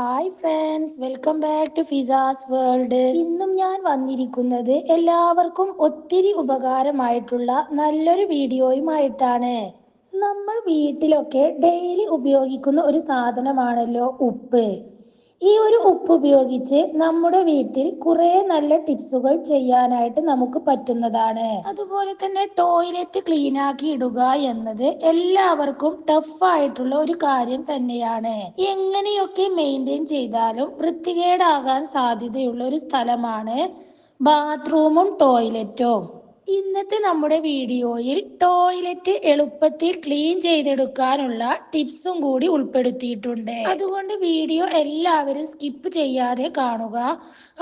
Hi friends welcome back to Fizas world ഇന്നും ഞാൻ വന്നിരിക്കുന്നത് എല്ലാവർക്കും ഒത്തിരി ഉപകാരമായിട്ടുള്ള നല്ലൊരു വീഡിയോയുമായിട്ടാണ്. നമ്മൾ വീട്ടിലൊക്കെ ഡെയിലി ഉപയോഗിക്കുന്ന ഒരു സാധനമാണല്ലോ ഉപ്പ്. ഈ ഒരു ഉപ്പ് ഉപയോഗിച്ച് നമ്മുടെ വീട്ടിൽ കുറെ നല്ല ടിപ്സുകൾ ചെയ്യാനായിട്ട് നമുക്ക് പറ്റുന്നതാണ്. അതുപോലെ തന്നെ ടോയ്ലറ്റ് ക്ലീൻ ആക്കി ഇടുക എന്നത് എല്ലാവർക്കും ടഫ് ആയിട്ടുള്ള ഒരു കാര്യം തന്നെയാണ്. എങ്ങനെയൊക്കെ മെയിന്റെയിൻ ചെയ്താലും വൃത്തികേടാകാൻ സാധ്യതയുള്ള ഒരു സ്ഥലമാണ് ബാത്റൂമും ടോയ്ലറ്റും ഇന്നത്തെ നമ്മുടെ വീഡിയോയിൽ ടോയ്ലറ്റ് എളുപ്പത്തിൽ ക്ലീൻ ചെയ്തെടുക്കാനുള്ള ടിപ്സും കൂടി ഉൾപ്പെടുത്തിയിട്ടുണ്ട്. അതുകൊണ്ട് വീഡിയോ എല്ലാവരും സ്കിപ്പ് ചെയ്യാതെ കാണുക.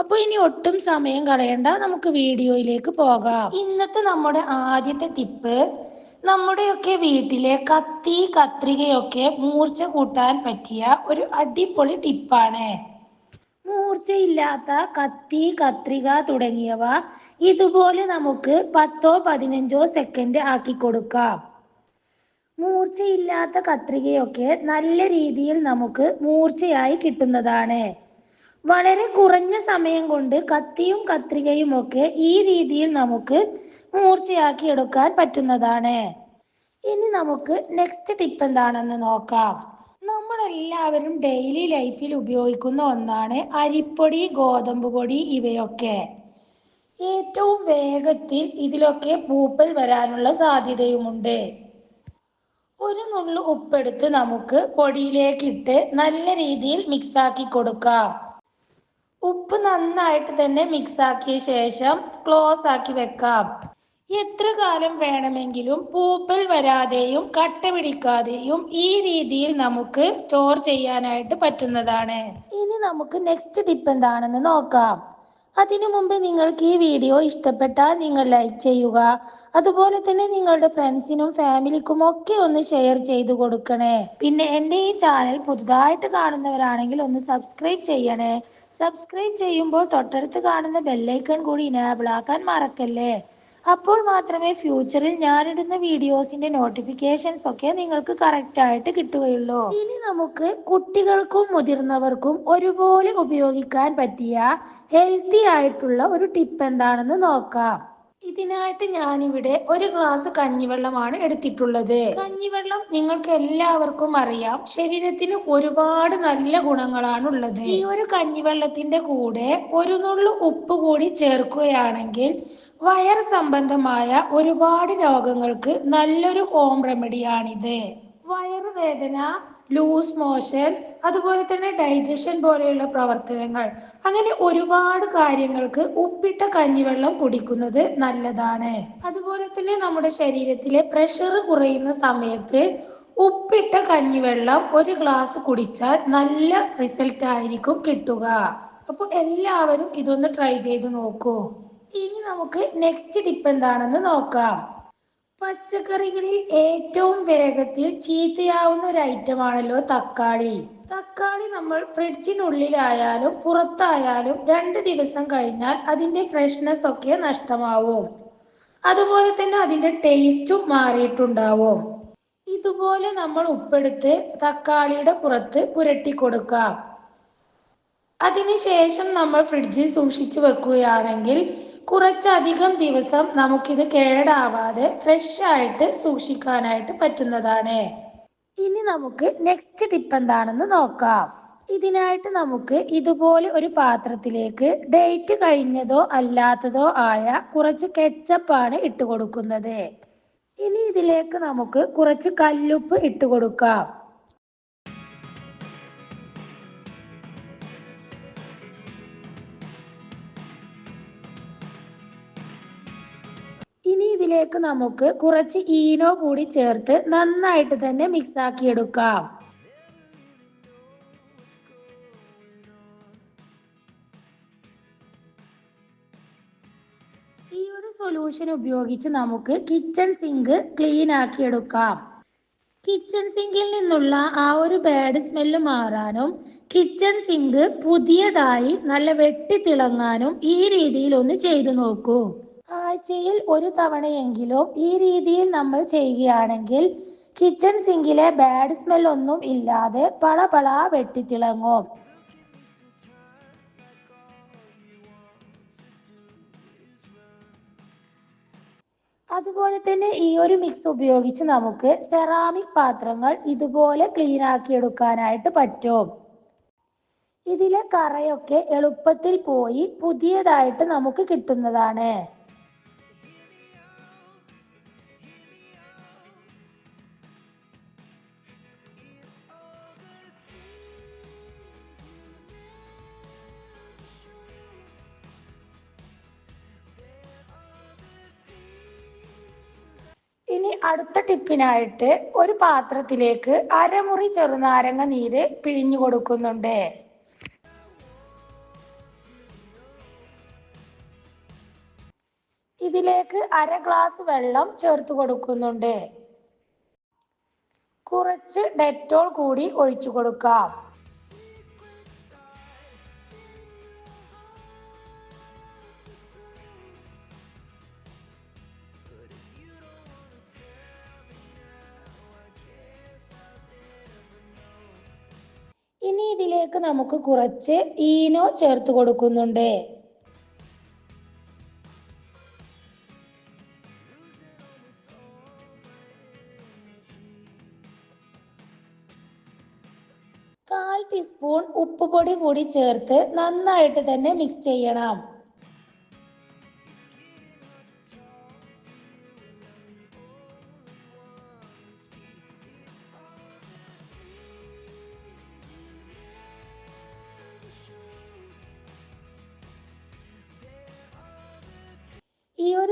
അപ്പൊ ഇനി ഒട്ടും സമയം കളയണ്ട. നമുക്ക് വീഡിയോയിലേക്ക് പോകാം. ഇന്നത്തെ നമ്മുടെ ആദ്യത്തെ ടിപ്പ് നമ്മുടെയൊക്കെ വീട്ടിലെ കത്തി കത്രികയൊക്കെ മൂർച്ച കൂട്ടാൻ പറ്റിയ ഒരു അടിപൊളി ടിപ്പാണ് മൂർച്ചയില്ലാത്ത കത്തി കത്രിക തുടങ്ങിയവ ഇതുപോലെ നമുക്ക് പത്തോ പതിനഞ്ചോ സെക്കൻഡ് ആക്കി കൊടുക്കാം. മൂർച്ചയില്ലാത്ത കത്രികയൊക്കെ നല്ല രീതിയിൽ നമുക്ക് മൂർച്ചയായി കിട്ടുന്നതാണ്. വളരെ കുറഞ്ഞ സമയം കൊണ്ട് കത്തിയും കത്രികയും ഒക്കെ ഈ രീതിയിൽ നമുക്ക് മൂർച്ചയാക്കി എടുക്കാൻ പറ്റുന്നതാണ്. ഇനി നമുക്ക് നെക്സ്റ്റ് ടിപ്പ് എന്താണെന്ന് നോക്കാം. നമ്മളെല്ലാവരും ഡെയിലി ലൈഫിൽ ഉപയോഗിക്കുന്ന ഒന്നാണ് അരിപ്പൊടി ഗോതമ്പ് പൊടി ഇവയൊക്കെ. ഏറ്റവും വേഗത്തിൽ ഇതിലൊക്കെ പൂപ്പൽ വരാനുള്ള സാധ്യതയുമുണ്ട്. ഒരു നുള്ളു ഉപ്പെടുത്ത് നമുക്ക് പൊടിയിലേക്ക് ഇട്ട് നല്ല രീതിയിൽ മിക്സാക്കി കൊടുക്കാം. ഉപ്പ് നന്നായിട്ട് തന്നെ മിക്സാക്കിയ ശേഷം ക്ലോസ് ആക്കി വെക്കാം. എത്ര കാലം വേണമെങ്കിലും പൂപ്പൽ വരാതെയും കട്ട പിടിക്കാതെയും ഈ രീതിയിൽ നമുക്ക് സ്റ്റോർ ചെയ്യാനായിട്ട് പറ്റുന്നതാണ്. ഇനി നമുക്ക് നെക്സ്റ്റ് ടിപ്പ് എന്താണെന്ന് നോക്കാം. അതിനു മുമ്പ് നിങ്ങൾക്ക് ഈ വീഡിയോ ഇഷ്ടപ്പെട്ടാൽ നിങ്ങൾ ലൈക്ക് ചെയ്യുക. അതുപോലെ തന്നെ നിങ്ങളുടെ ഫ്രണ്ട്സിനും ഫാമിലിക്കും ഒക്കെ ഒന്ന് ഷെയർ ചെയ്തു കൊടുക്കണേ. പിന്നെ എന്റെ ഈ ചാനൽ പുതുതായിട്ട് കാണുന്നവരാണെങ്കിൽ ഒന്ന് സബ്സ്ക്രൈബ് ചെയ്യണേ. സബ്സ്ക്രൈബ് ചെയ്യുമ്പോൾ തൊട്ടടുത്ത് കാണുന്ന ബെല്ലൈക്കൺ കൂടി ഇനേബിൾ ആക്കാൻ മറക്കല്ലേ? അപ്പോൾ മാത്രമേ ഫ്യൂച്ചറിൽ ഞാനിടുന്ന വീഡിയോസിന്റെ നോട്ടിഫിക്കേഷൻസ് ഒക്കെ നിങ്ങൾക്ക് കറക്റ്റ് ആയിട്ട് കിട്ടുകയുള്ളൂ. ഇനി നമുക്ക് കുട്ടികൾക്കും മുതിർന്നവർക്കും ഒരുപോലെ ഉപയോഗിക്കാൻ പറ്റിയ ഹെൽത്തി ആയിട്ടുള്ള ഒരു ടിപ്പ് എന്താണെന്ന് നോക്കാം. ഇതിനായിട്ട് ഞാനിവിടെ ഒരു ഗ്ലാസ് കഞ്ഞിവെള്ളമാണ് എടുത്തിട്ടുള്ളത്. കഞ്ഞിവെള്ളം നിങ്ങൾക്ക് എല്ലാവർക്കും അറിയാം. ശരീരത്തിന് ഒരുപാട് നല്ല ഗുണങ്ങളാണ് ഉള്ളത് ഈ ഒരു കഞ്ഞിവെള്ളത്തിന്റെ കൂടെ ഒരു നുള്ളു ഉപ്പ് കൂടി ചേർക്കുകയാണെങ്കിൽ വയർ സംബന്ധമായ ഒരുപാട് രോഗങ്ങൾക്ക് നല്ലൊരു ഹോം റെമഡിയാണിത് വയറുവേദന ലൂസ് മോഷൻ അതുപോലെ തന്നെ ഡൈജഷൻ പോലെയുള്ള പ്രവർത്തനങ്ങൾ. അങ്ങനെ ഒരുപാട് കാര്യങ്ങൾക്ക് ഉപ്പിട്ട കഞ്ഞിവെള്ളം കുടിക്കുന്നത് നല്ലതാണ്. അതുപോലെ തന്നെ നമ്മുടെ ശരീരത്തിലെ പ്രഷർ കുറയുന്ന സമയത്ത് ഉപ്പിട്ട കഞ്ഞിവെള്ളം ഒരു ഗ്ലാസ് കുടിച്ചാൽ നല്ല റിസൾട്ട് ആയിരിക്കും കിട്ടുക. അപ്പോൾ എല്ലാവരും ഇതൊന്ന് ട്രൈ ചെയ്ത് നോക്കൂ. ഇനി നമുക്ക് നെക്സ്റ്റ് ടിപ്പ് എന്താണെന്ന് നോക്കാം. പച്ചക്കറികളിൽ ഏറ്റവും വേഗത്തിൽ ചീത്തയാവുന്ന ഒരു ഐറ്റം ആണല്ലോ തക്കാളി. തക്കാളി നമ്മൾ ഫ്രിഡ്ജിനുള്ളിലായാലും പുറത്തായാലും രണ്ട് ദിവസം കഴിഞ്ഞാൽ അതിന്റെ ഫ്രഷ്നെസ് ഒക്കെ നഷ്ടമാവും. അതുപോലെ തന്നെ അതിന്റെ ടേസ്റ്റും മാറിയിട്ടുണ്ടാവും. ഇതുപോലെ നമ്മൾ ഉപ്പെടുത്ത് തക്കാളിയുടെ പുറത്ത് പുരട്ടി കൊടുക്കാം. അതിനുശേഷം നമ്മൾ ഫ്രിഡ്ജിൽ സൂക്ഷിച്ചു വെക്കുകയാണെങ്കിൽ കുറച്ചധികം ദിവസം നമുക്കിത് കേടാവാതെ ഫ്രഷ് ആയിട്ട് സൂക്ഷിക്കാനായിട്ട് പറ്റുന്നതാണ്. ഇനി നമുക്ക് നെക്സ്റ്റ് ടിപ്പ് എന്താണെന്ന് നോക്കാം. ഇതിനായിട്ട് നമുക്ക് ഇതുപോലെ ഒരു പാത്രത്തിലേക്ക് ഡേറ്റ് കഴിഞ്ഞതോ അല്ലാത്തതോ ആയ കുറച്ച് കെച്ചപ്പാണ് ഇട്ട് കൊടുക്കുന്നത്. ഇനി ഇതിലേക്ക് നമുക്ക് കുറച്ച് കല്ലുപ്പ് ഇട്ട് കൊടുക്കാം. ഇതിലേക്ക് നമുക്ക് കുറച്ച് ഈനോ കൂടി ചേർത്ത് നന്നായിട്ട് തന്നെ മിക്സ് ആക്കി എടുക്കാം ഈ ഒരു സൊല്യൂഷൻ ഉപയോഗിച്ച് നമുക്ക് കിച്ചൺ സിങ്ക് ക്ലീൻ ആക്കി എടുക്കാം കിച്ചൺ സിങ്കിൽ നിന്നുള്ള ആ ഒരു ബാഡ് സ്മെല്ല് മാറാനും കിച്ചൺ സിങ്ക് പുതിയതായി നല്ല വെട്ടി തിളങ്ങാനും ഈ രീതിയിൽ ഒന്ന് ചെയ്തു നോക്കൂ. ആഴ്ചയിൽ ഒരു തവണയെങ്കിലും ഈ രീതിയിൽ നമ്മൾ ചെയ്യുകയാണെങ്കിൽ കിച്ചൺ സിങ്കിലെ ബാഡ് സ്മെൽ ഒന്നും ഇല്ലാതെ പള പള വെട്ടിത്തിളങ്ങും. അതുപോലെ തന്നെ ഈ ഒരു മിക്സ് ഉപയോഗിച്ച് നമുക്ക് സെറാമിക് പാത്രങ്ങൾ ഇതുപോലെ ക്ലീൻ ആക്കിയെടുക്കാനായിട്ട് പറ്റും. ഇതിലെ കറയൊക്കെ എളുപ്പത്തിൽ പോയി പുതിയതായിട്ട് നമുക്ക് കിട്ടുന്നതാണ്. ഇനി അടുത്ത ടിപ്പിനായിട്ട് ഒരു പാത്രത്തിലേക്ക് അരമുറി ചെറുനാരങ്ങ നീര് പിഴിഞ്ഞു കൊടുക്കുന്നുണ്ട്. ഇതിലേക്ക് അര ഗ്ലാസ് വെള്ളം ചേർത്ത് കൊടുക്കുന്നുണ്ട്. കുറച്ച് ഡെറ്റോൾ കൂടി ഒഴിച്ചു കൊടുക്കാം. ഇനി ഇതിലേക്ക് നമുക്ക് കുറച്ച് ഈനോ ചേർത്ത് കൊടുക്കുന്നുണ്ട്. കാൽ ടീസ്പൂൺ ഉപ്പുപൊടി കൂടി ചേർത്ത് നന്നായിട്ട് തന്നെ മിക്സ് ചെയ്യണം.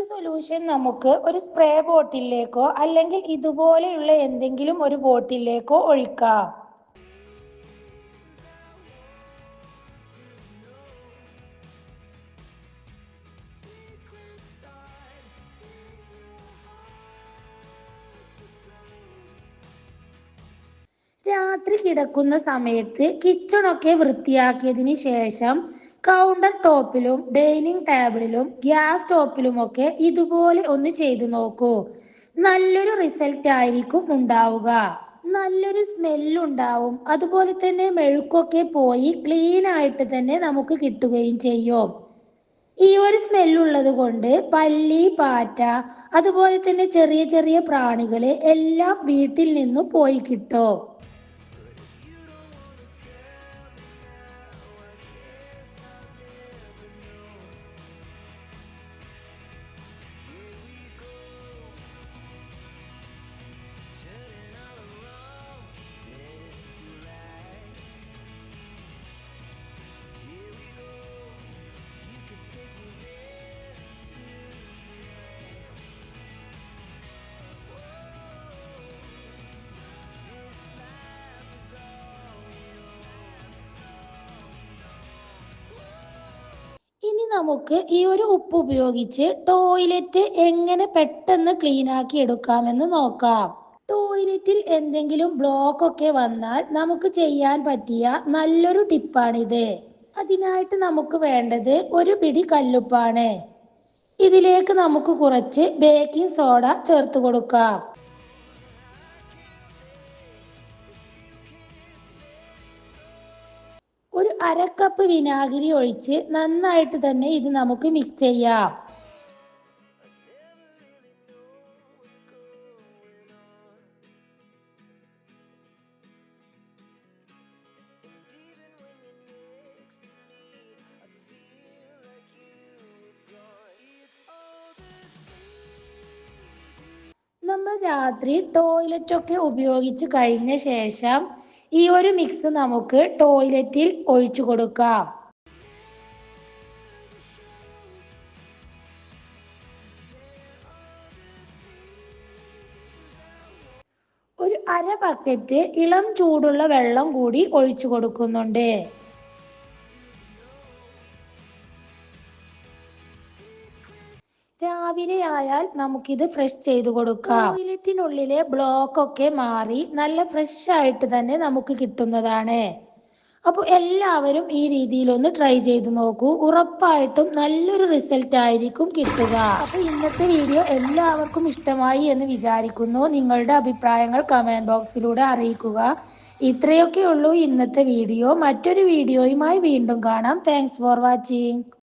സൊല്യൂഷൻ നമുക്ക് ഒരു സ്പ്രേ ബോട്ടിലേക്കോ അല്ലെങ്കിൽ ഇതുപോലെയുള്ള എന്തെങ്കിലും ഒരു ബോട്ടിലേക്കോ ഒഴിക്കാം. രാത്രി കിടക്കുന്ന സമയത്ത് കിച്ചണൊക്കെ വൃത്തിയാക്കിയതിന് ശേഷം കൗണ്ടർ ടോപ്പിലും ഡൈനിങ് ടേബിളിലും ഗ്യാസ് ടോപ്പിലുമൊക്കെ ഇതുപോലെ ഒന്ന് ചെയ്തു നോക്കൂ. നല്ലൊരു റിസൾട്ട് ആയിരിക്കും ഉണ്ടാവുക. നല്ലൊരു സ്മെല്ലുണ്ടാവും അതുപോലെ തന്നെ മെഴുക്കൊക്കെ പോയി ക്ലീൻ ആയിട്ട് തന്നെ നമുക്ക് കിട്ടുകയും ചെയ്യും. ഈ ഒരു സ്മെല്ലുള്ളത് കൊണ്ട് പല്ലി പാറ്റ അതുപോലെ തന്നെ ചെറിയ ചെറിയ പ്രാണികൾ എല്ലാം വീട്ടിൽ നിന്നും പോയി കിട്ടും. നമുക്ക് ഈ ഒരു ഉപ്പ് ഉപയോഗിച്ച് ടോയ്ലറ്റ് എങ്ങനെ പെട്ടെന്ന് ക്ലീൻ ആക്കി എടുക്കാമെന്ന് നോക്കാം. ടോയ്ലറ്റിൽ എന്തെങ്കിലും ബ്ലോക്ക് ഒക്കെ വന്നാൽ നമുക്ക് ചെയ്യാൻ പറ്റിയ നല്ലൊരു ടിപ്പാണിത് അതിനായിട്ട് നമുക്ക് വേണ്ടത് ഒരു പിടി കല്ലുപ്പാണ്. ഇതിലേക്ക് നമുക്ക് കുറച്ച് ബേക്കിംഗ് സോഡ ചേർത്ത് കൊടുക്കാം. ഒരു അര കപ്പ് വിനാഗിരി ഒഴിച്ച് നന്നായിട്ട് തന്നെ ഇത് നമുക്ക് മിക്സ് ചെയ്യാം. നമ്മൾ രാത്രി ടോയ്ലറ്റ് ഒക്കെ ഉപയോഗിച്ച് കഴിഞ്ഞ ശേഷം ഈ ഒരു മിക്സ് നമുക്ക് ടോയ്ലറ്റിൽ ഒഴിച്ചു കൊടുക്കാം. ഒരു അര ബക്കറ്റ് ഇളം ചൂടുള്ള വെള്ളം കൂടി ഒഴിച്ചു കൊടുക്കുന്നുണ്ട്. രാവിലെ ആയാൽ നമുക്കിത് ഫ്രഷ് ചെയ്ത് കൊടുക്കാം. ടോയ്ലറ്റിനുള്ളിലെ ബ്ലോക്ക് ഒക്കെ മാറി നല്ല ഫ്രഷ് ആയിട്ട് തന്നെ നമുക്ക് കിട്ടുന്നതാണ്. അപ്പോൾ എല്ലാവരും ഈ രീതിയിൽ ഒന്ന് ട്രൈ ചെയ്ത് നോക്കൂ. ഉറപ്പായിട്ടും നല്ലൊരു റിസൾട്ട് ആയിരിക്കും കിട്ടുക. അപ്പോൾ ഇന്നത്തെ വീഡിയോ എല്ലാവർക്കും ഇഷ്ടമായി എന്ന് വിചാരിക്കുന്നു. നിങ്ങളുടെ അഭിപ്രായങ്ങൾ കമന്റ് ബോക്സിലൂടെ അറിയിക്കുക. ഇത്രയൊക്കെ ഉള്ളൂ ഇന്നത്തെ വീഡിയോ മറ്റൊരു വീഡിയോയുമായി വീണ്ടും കാണാം. Thanks for watching